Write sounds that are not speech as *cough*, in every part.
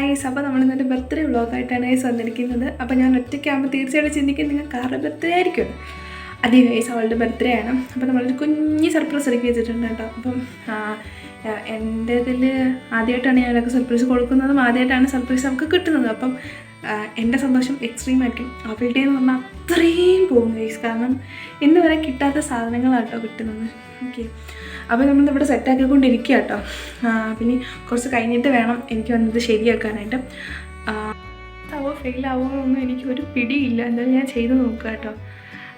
Guys അപ്പോൾ നമ്മൾ ഇന്നത്തെ ബർത്ത്ഡേ വ്ളോഗായിട്ടാണ് ഗൈസ് വന്നിരിക്കുന്നത്. അപ്പോൾ ഞാൻ ഒറ്റയ്ക്കാകുമ്പോൾ തീർച്ചയായിട്ടും ചിന്തിക്കും നിങ്ങൾ ആരുടെ ബർത്ത്ഡേ ആയിരിക്കും. അതെ ഗൈസ് അവളുടെ ബർത്ത്ഡേ ആണ്. അപ്പോൾ നമ്മളൊരു കുഞ്ഞ് സർപ്രൈസ് ഒരുക്കി വെച്ചിട്ടുണ്ട് കേട്ടോ. അപ്പം എന്റെ ഇതിൽ ആദ്യമായിട്ടാണ് ഞാനൊക്കെ സർപ്രൈസ് കൊടുക്കുന്നതും ആദ്യമായിട്ടാണ് സർപ്രൈസ് നമുക്ക് കിട്ടുന്നത്. അപ്പം എന്റെ സന്തോഷം എക്സ്ട്രീം ആയിരിക്കും. അവളുടെ എന്ന് പറഞ്ഞാൽ അത്രയും പോകും ഗൈസ് കാരണം ഇന്ന് വരെ കിട്ടാത്ത സാധനങ്ങളാണ് കേട്ടോ കിട്ടുന്നത്. ഓക്കെ അപ്പോൾ നമ്മൾ ഇവിടെ സെറ്റാക്കിക്കൊണ്ടിരിക്കുക കേട്ടോ പിന്നെ കുറച്ച് കഴിഞ്ഞിട്ട് വേണം എനിക്ക് വന്നത് ശരിയാക്കാനായിട്ട്. ആവോ ഫെയിലാവോ എന്നൊന്നും എനിക്ക് ഒരു പിടിയില്ല. എന്തായാലും ഞാൻ ചെയ്ത് നോക്കുക കേട്ടോ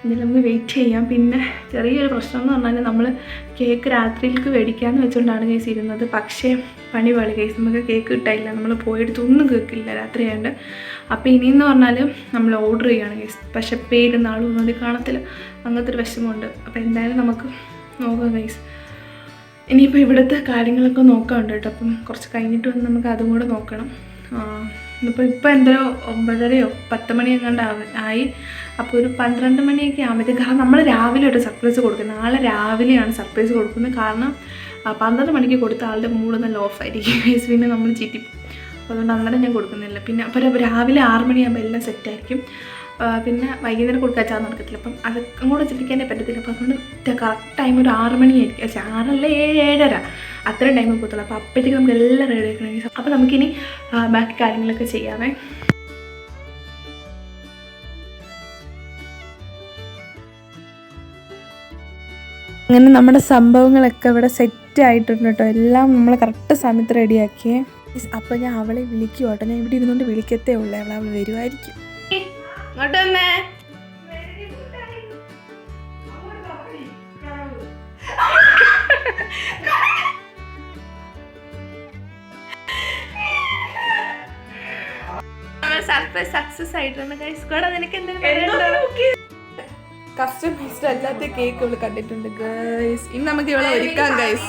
എന്തായാലും നമുക്ക് വെയിറ്റ് ചെയ്യാം. പിന്നെ ചെറിയൊരു പ്രശ്നം എന്ന് പറഞ്ഞാൽ നമ്മൾ കേക്ക് രാത്രിയിലേക്ക് മേടിക്കാമെന്ന് വെച്ചുകൊണ്ടാണ് കേസ് ഇരുന്നത്. പക്ഷേ പണി പാളി കേസ് നമുക്ക് കേക്ക് കിട്ടായില്ല നമ്മൾ പോയെടുത്തൊന്നും കേൾക്കില്ല രാത്രി ആയതുകൊണ്ട് അപ്പോൾ ഇനിയെന്ന് പറഞ്ഞാൽ നമ്മൾ ഓർഡർ ചെയ്യുകയാണ് കേസ് പക്ഷേ പേരും നാളും ഒന്നും അത് കാണത്തില്ല. അങ്ങനത്തെ ഒരു വിഷമമുണ്ട്. അപ്പോൾ എന്തായാലും നമുക്ക് നോക്കാം കേസ് ഇനിയിപ്പോൾ ഇവിടുത്തെ കാര്യങ്ങളൊക്കെ നോക്കാനുണ്ട് കേട്ടോ. അപ്പം കുറച്ച് കഴിഞ്ഞിട്ട് വന്ന് നമുക്ക് അതും കൂടെ നോക്കണം. ഇപ്പോൾ ഇപ്പോൾ എന്തോ ഒമ്പതരയോ പത്ത് മണി എങ്ങാണ്ട് ആയി. അപ്പോൾ ഒരു പന്ത്രണ്ട് മണിയൊക്കെ ആകുമ്പോഴത്തേക്ക് കാരണം നമ്മൾ രാവിലെ ഒരു സർപ്രൈസ് കൊടുക്കുന്നത് നാളെ രാവിലെയാണ് സർപ്രൈസ് കൊടുക്കുന്നത്. കാരണം പന്ത്രണ്ട് മണിക്ക് കൊടുത്ത ആളുടെ മൂഡ് നല്ല ഓഫായിരിക്കും ഗൈസ് *laughs* പിന്നെ നമ്മൾ ചീറ്റി അപ്പോൾ അതുകൊണ്ട് അന്നേരം ഞാൻ കൊടുക്കുന്നില്ല. പിന്നെ അപ്പോൾ രാവിലെ ആറ് മണിയാകുമ്പോൾ എല്ലാം സെറ്റായിരിക്കും പിന്നെ വൈകുന്നേരം കൊടുക്കാൻ ചാൻ നടക്കത്തില്ല. അപ്പം അത് അങ്ങോട്ട് ചിന്തിക്കാനേ പറ്റത്തില്ല. അപ്പോൾ അതുകൊണ്ട് കറക്റ്റ് ടൈം ഒരു ആറ് മണിയായിരിക്കും. ആറല്ല ഏഴ് ഏഴര. അത്രയും ടൈം പോകത്തുള്ളൂ. അപ്പോൾ അപ്പോഴത്തേക്ക് നമുക്ക് എല്ലാം റെഡി ആക്കണമെങ്കിൽ അപ്പോൾ നമുക്കിനി ബാക്കി കാര്യങ്ങളൊക്കെ ചെയ്യാമേ അങ്ങനെ നമ്മുടെ സംഭവങ്ങളൊക്കെ ഇവിടെ സെറ്റ് ആയിട്ടുണ്ട് കേട്ടോ. എല്ലാം നമ്മൾ കറക്റ്റ് സമയത്ത് റെഡിയാക്കിയേ അപ്പോൾ ഞാൻ അവളെ വിളിക്കും കേട്ടോ. ഞാൻ ഇവിടെ ഇരുന്നുകൊണ്ട് വിളിക്കത്തേ ഉള്ളൂ. അവൾ അവൾ വരുമായിരിക്കും ഇങ്ങോട്ട് *laughs* വന്നേ സർപ്രൈസ് സക്സസ് ആയിട്ടുണ്ട് ഗൈസ് കൂടെ നിനക്ക് എന്തെങ്കിലും കസ്റ്റമൈസ്ഡ് അല്ലാത്ത കേക്ക് ഇവൾ കണ്ടിട്ടുണ്ട് ഗൈസ് ഇനി നമുക്ക് ഇവളെ ഒരുക്കാം ഗൈസ്